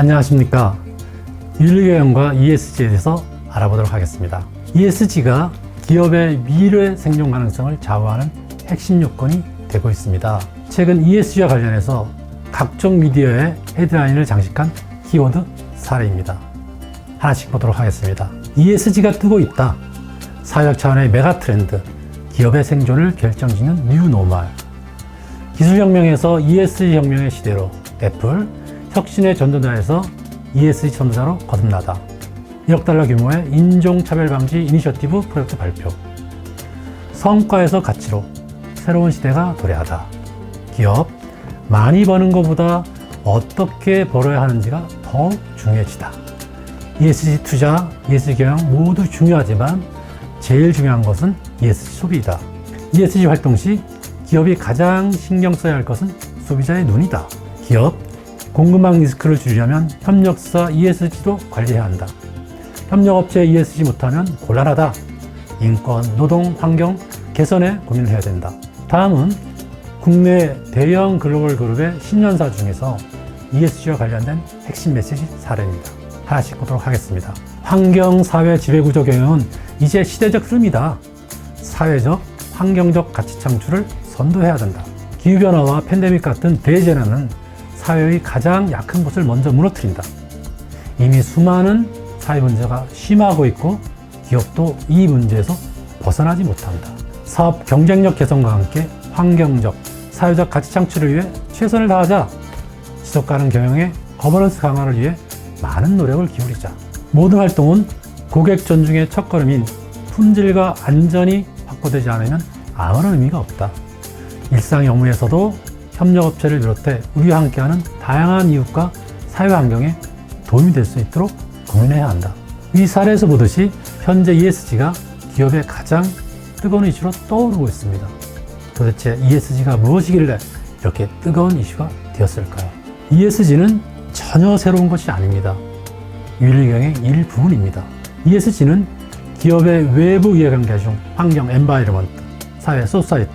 안녕하십니까. 윤리경영과 ESG에 대해서 알아보도록 하겠습니다. ESG가 기업의 미래 생존 가능성을 좌우하는 핵심 요건이 되고 있습니다. 최근 ESG와 관련해서 각종 미디어에 헤드라인을 장식한 키워드 사례입니다. 하나씩 보도록 하겠습니다. ESG가 뜨고 있다. 사회적 차원의 메가 트렌드, 기업의 생존을 결정짓는 뉴 노멀. 기술 혁명에서 ESG 혁명의 시대로 애플, 혁신의 전도자에서 ESG 전도자로 거듭나다. 1억 달러 규모의 인종차별 방지 이니셔티브 프로젝트 발표. 성과에서 가치로 새로운 시대가 도래하다. 기업, 많이 버는 것보다 어떻게 벌어야 하는지가 더욱 중요해지다. ESG 투자, ESG 경영 모두 중요하지만 제일 중요한 것은 ESG 소비이다. ESG 활동 시 기업이 가장 신경 써야 할 것은 소비자의 눈이다. 기업, 공급망 리스크를 줄이려면 협력사 ESG도 관리해야 한다. 협력업체 ESG 못하면 곤란하다. 인권, 노동, 환경 개선에 고민을 해야 된다. 다음은 국내 대형 글로벌 그룹의 신년사 중에서 ESG와 관련된 핵심 메시지 사례입니다. 하나씩 보도록 하겠습니다. 환경, 사회, 지배구조 경영은 이제 시대적 흐름이다. 사회적, 환경적 가치 창출을 선도해야 된다. 기후변화와 팬데믹 같은 대재난은 사회의 가장 약한 곳을 먼저 무너뜨린다. 이미 수많은 사회 문제가 심화하고 있고 기업도 이 문제에서 벗어나지 못한다. 사업 경쟁력 개선과 함께 환경적, 사회적 가치 창출을 위해 최선을 다하자. 지속 가능 경영의 거버넌스 강화를 위해 많은 노력을 기울이자. 모든 활동은 고객 존중의 첫걸음인 품질과 안전이 확보되지 않으면 아무런 의미가 없다. 일상 업무에서도 협력업체를 비롯해 우리와 함께하는 다양한 이웃과 사회 환경에 도움이 될 수 있도록 고민해야 한다. 이 사례에서 보듯이 현재 ESG가 기업의 가장 뜨거운 이슈로 떠오르고 있습니다. 도대체 ESG가 무엇이길래 이렇게 뜨거운 이슈가 되었을까요? ESG는 전혀 새로운 것이 아닙니다. 윤리경의 일부분입니다. ESG는 기업의 외부 이해관계 중 환경, 엔바이러먼트, 사회, 소사이티,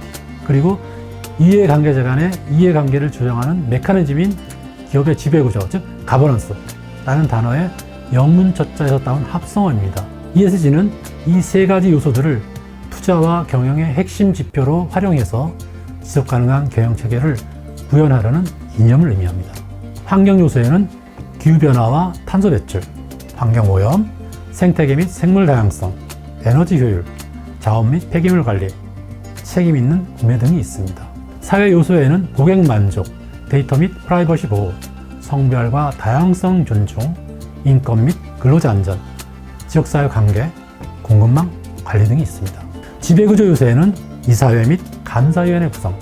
그리고 이해관계자 간의 이해관계를 조정하는 메커니즘인 기업의 지배구조, 즉 가버넌스라는 단어의 영문 첫자에서 따온 합성어입니다. ESG는 이 세 가지 요소들을 투자와 경영의 핵심 지표로 활용해서 지속 가능한 경영 체계를 구현하려는 이념을 의미합니다. 환경 요소에는 기후 변화와 탄소 배출, 환경 오염, 생태계 및 생물 다양성, 에너지 효율, 자원 및 폐기물 관리, 책임 있는 구매 등이 있습니다. 사회 요소에는 고객 만족, 데이터 및 프라이버시 보호, 성별과 다양성 존중, 인권 및 근로자 안전, 지역사회 관계, 공급망 관리 등이 있습니다. 지배구조 요소에는 이사회 및 감사위원회 구성,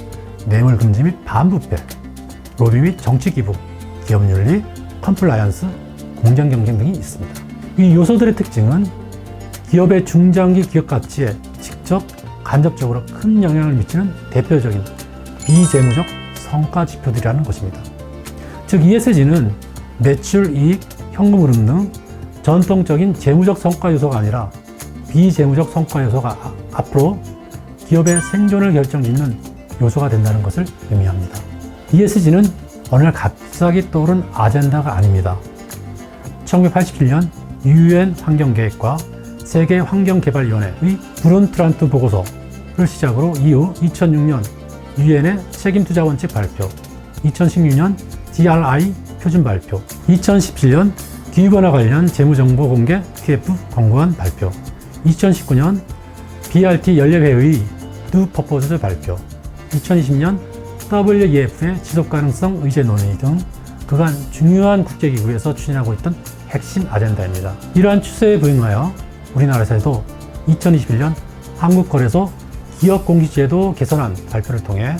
뇌물 금지 및 반부패, 로비 및 정치 기부, 기업 윤리, 컴플라이언스, 공정 경쟁 등이 있습니다. 이 요소들의 특징은 기업의 중장기 기업 가치에 직접 간접적으로 큰 영향을 미치는 대표적인 비재무적 성과 지표들이라는 것입니다. 즉 ESG는 매출, 이익, 현금 흐름 등 전통적인 재무적 성과 요소가 아니라 비재무적 성과 요소가 아- 앞으로 기업의 생존을 결정짓는 요소가 된다는 것을 의미합니다. ESG는 어느 날 갑자기 떠오른 아젠다가 아닙니다. 1987년 유엔 환경계획과 세계 환경개발위원회의 브론트란트 보고서를 시작으로 이후 2006년 유엔의 책임투자 원칙 발표, 2016년 DRI 표준 발표, 2017년 기후변화 관련 재무정보 공개 TF 권고안 발표, 2019년 BRT 연례회의 두 퍼포즈 발표, 2020년 WEF의 지속가능성 의제 논의 등 그간 중요한 국제기구에서 추진하고 있던 핵심 아젠다입니다. 이러한 추세에 부응하여 우리나라에서도 2021년 한국거래소 기업 공시제도 개선안 발표를 통해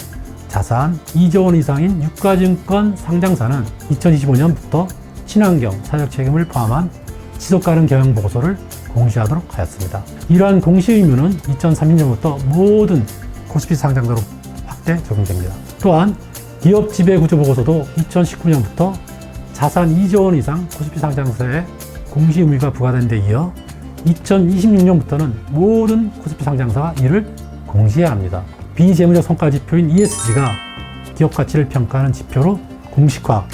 자산 2조 원 이상인 유가증권 상장사는 2025년부터 친환경 사적 책임을 포함한 지속 가능 경영 보고서를 공시하도록 하였습니다. 이러한 공시 의무는 2030년부터 모든 코스피 상장사로 확대 적용됩니다. 또한 기업 지배 구조 보고서도 2019년부터 자산 2조 원 이상 코스피 상장사에 공시 의무가 부과된 데 이어 2026년부터는 모든 코스피 상장사가 이를 공시해야 합니다. 비재무적 성과 지표인 ESG가 기업 가치를 평가하는 지표로 공식화,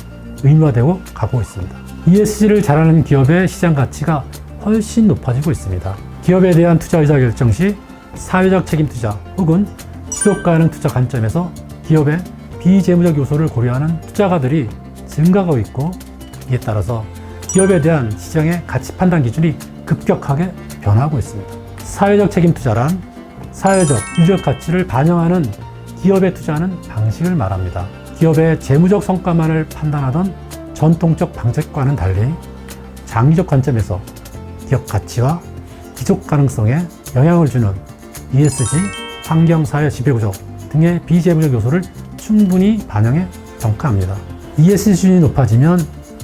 의무화되고 가고 있습니다. ESG를 잘하는 기업의 시장 가치가 훨씬 높아지고 있습니다. 기업에 대한 투자 의사 결정 시 사회적 책임 투자 혹은 지속 가능 투자 관점에서 기업의 비재무적 요소를 고려하는 투자가들이 증가하고 있고 이에 따라서 기업에 대한 시장의 가치 판단 기준이 급격하게 변하고 있습니다. 사회적 책임 투자란 사회적, 유적 가치를 반영하는 기업에 투자하는 방식을 말합니다. 기업의 재무적 성과만을 판단하던 전통적 방식과는 달리 장기적 관점에서 기업 가치와 지속 가능성에 영향을 주는 ESG, 환경, 사회, 지배구조 등의 비재무적 요소를 충분히 반영해 평가합니다. ESG 수준이 높아지면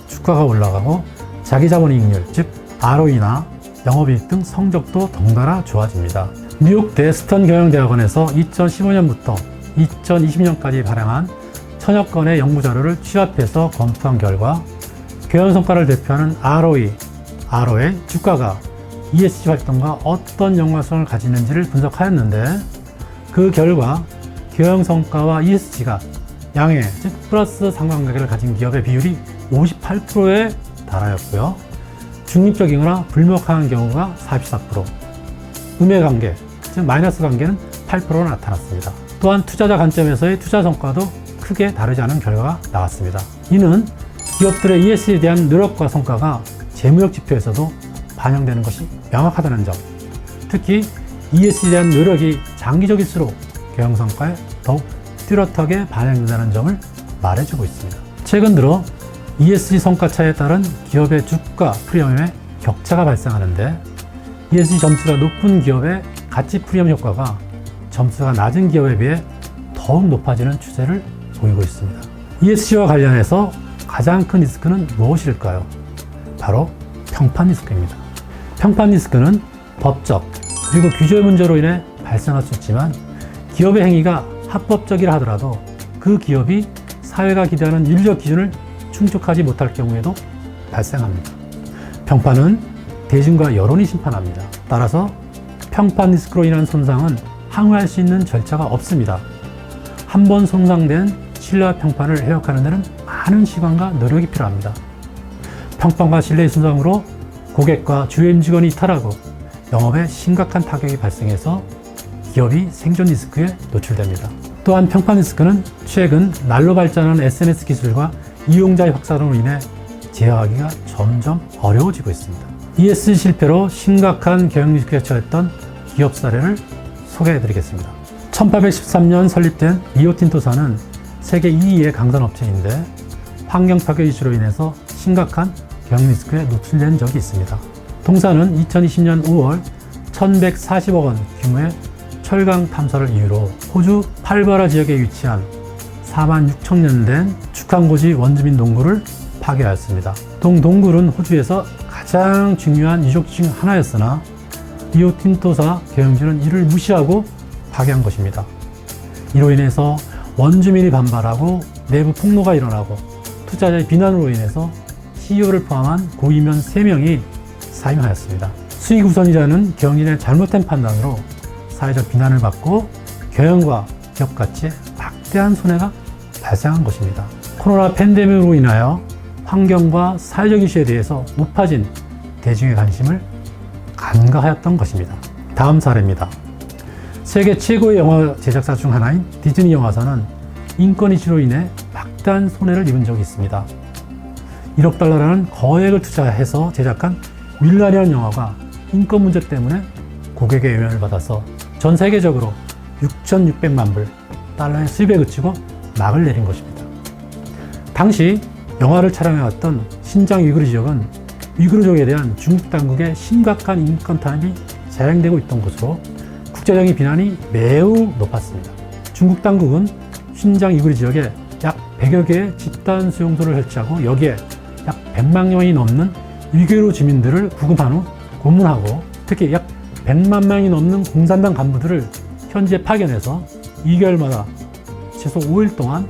주가가 올라가고 자기 자본 이익률, 즉 ROE나 영업이익 등 성적도 덩달아 좋아집니다. 뉴욕 데스턴 경영대학원에서 2015년부터 2020년까지 발행한 천여 건의 연구 자료를 취합해서 검토한 결과 경영 성과를 대표하는 ROE, RO의 주가가 ESG 활동과 어떤 연관성을 가지는지를 분석하였는데 그 결과 경영 성과와 ESG가 양의 즉 플러스 상관관계를 가진 기업의 비율이 58%에 달하였고요. 중립적이거나 불명확한 경우가 44%, 음의 관계, 즉 마이너스 관계는 8%로 나타났습니다. 또한 투자자 관점에서의 투자 성과도 크게 다르지 않은 결과가 나왔습니다. 이는 기업들의 ESG에 대한 노력과 성과가 재무적 지표에서도 반영되는 것이 명확하다는 점, 특히 ESG에 대한 노력이 장기적일수록 경영 성과에 더욱 뚜렷하게 반영된다는 점을 말해주고 있습니다. 최근 들어 ESG 성과차에 따른 기업의 주가 프리미엄의 격차가 발생하는데 ESG 점수가 높은 기업의 가치 프리미엄 효과가 점수가 낮은 기업에 비해 더욱 높아지는 추세를 보이고 있습니다. ESG와 관련해서 가장 큰 리스크는 무엇일까요? 바로 평판 리스크입니다. 평판 리스크는 법적 그리고 규제 문제로 인해 발생할 수 있지만 기업의 행위가 합법적이라 하더라도 그 기업이 사회가 기대하는 윤리적 기준을 충족하지 못할 경우에도 발생합니다. 평판은 대중과 여론이 심판합니다. 따라서 평판 리스크로 인한 손상은 항의할 수 있는 절차가 없습니다. 한 번 손상된 신뢰와 평판을 회복하는 데는 많은 시간과 노력이 필요합니다. 평판과 신뢰의 손상으로 고객과 주요 임직원이 이탈하고 영업에 심각한 타격이 발생해서 기업이 생존 리스크에 노출됩니다. 또한 평판 리스크는 최근 날로 발전하는 SNS 기술과 이용자의 확산으로 인해 제어하기가 점점 어려워지고 있습니다. ESG 실패로 심각한 경영 리스크에 처했던 기업 사례를 소개해 드리겠습니다. 1813년 설립된 리오틴토사는 세계 2위의 강산 업체인데 환경 파괴 이슈로 인해서 심각한 경영 리스크에 노출된 적이 있습니다. 동사는 2020년 5월 1140억 원 규모의 철강 탐사를 이유로 호주 팔바라 지역에 위치한 4만 6천 년 된 축항고지 원주민 동굴을 파괴하였습니다. 동 동굴은 호주에서 가장 중요한 유적지 중 하나였으나 리오틴토사 경영진은 이를 무시하고 파괴한 것입니다. 이로 인해서 원주민이 반발하고 내부 폭로가 일어나고 투자자의 비난으로 인해서 CEO를 포함한 고위면 3명이 사임하였습니다. 수익 우선이라는 경영진의 잘못된 판단으로 사회적 비난을 받고 경영과 기업 가치에 막대한 손해가 발생한 것입니다. 코로나 팬데믹으로 인하여 환경과 사회적 이슈에 대해서 높아진 대중의 관심을 간과하였던 것입니다. 다음 사례입니다. 세계 최고의 영화 제작사 중 하나인 디즈니 영화사는 인권 이슈로 인해 막대한 손해를 입은 적이 있습니다. 1억 달러라는 거액을 투자해서 제작한 윌라리안 영화가 인권 문제 때문에 고객의 외면을 받아서 전 세계적으로 6,600만 불 달러의 수입에 그치고 막을 내린 것입니다. 당시 영화를 촬영해왔던 신장 위구르 지역은 위구르족에 대한 중국 당국의 심각한 인권 탄압이 자행되고 있던 곳으로 국제적인 비난이 매우 높았습니다. 중국 당국은 신장 위구르 지역에 약 100여 개의 집단 수용소를 설치하고 여기에 약 100만 명이 넘는 위구르 주민들을 구금한 후 고문하고 특히 약 100만 명이 넘는 공산당 간부들을 현지에 파견해서 2개월마다 최소 5일 동안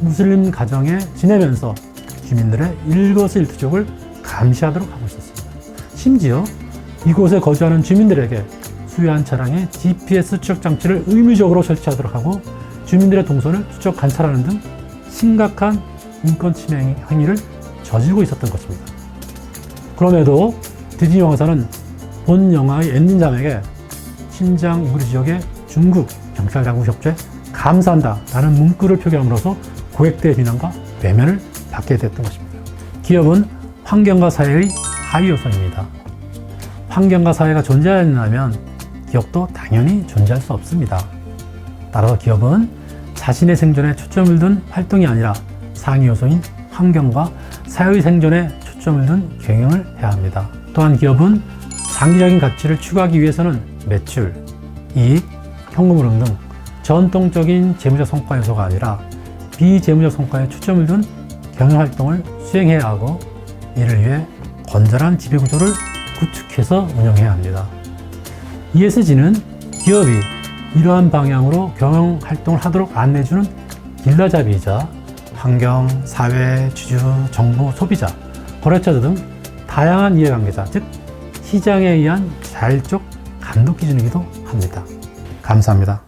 무슬림 가정에 지내면서 주민들의 일거수일투족을 감시하도록 하고 있었습니다. 심지어 이곳에 거주하는 주민들에게 수요한 차량에 GPS 추적 장치를 의무적으로 설치하도록 하고 주민들의 동선을 추적 관찰하는 등 심각한 인권 침해 행위를 저지르고 있었던 것입니다. 그럼에도 디즈니 영화사는 본 영화의 엔딩장에게 신장 우리 지역의 중국 경찰 당국 협조에 감사한다 라는 문구를 표기함으로써 고객들의 비난과 외면을 받게 됐던 것입니다. 기업은 환경과 사회의 하위 요소입니다. 환경과 사회가 존재하려면 기업도 당연히 존재할 수 없습니다. 따라서 기업은 자신의 생존에 초점을 둔 활동이 아니라 상위 요소인 환경과 사회의 생존에 초점을 둔 경영을 해야 합니다. 또한 기업은 장기적인 가치를 추구하기 위해서는 매출, 이익, 현금 흐름 등 전통적인 재무적 성과 요소가 아니라 비재무적 성과에 초점을 둔 경영 활동을 수행해야 하고 이를 위해 건전한 지배구조를 구축해서 운영해야 합니다. ESG는 기업이 이러한 방향으로 경영 활동을 하도록 안내주는 길라잡이이자 환경, 사회, 주주, 정부, 소비자, 거래처 등 다양한 이해관계자, 즉 시장에 의한 자율적 감독 기준이기도 합니다. 감사합니다.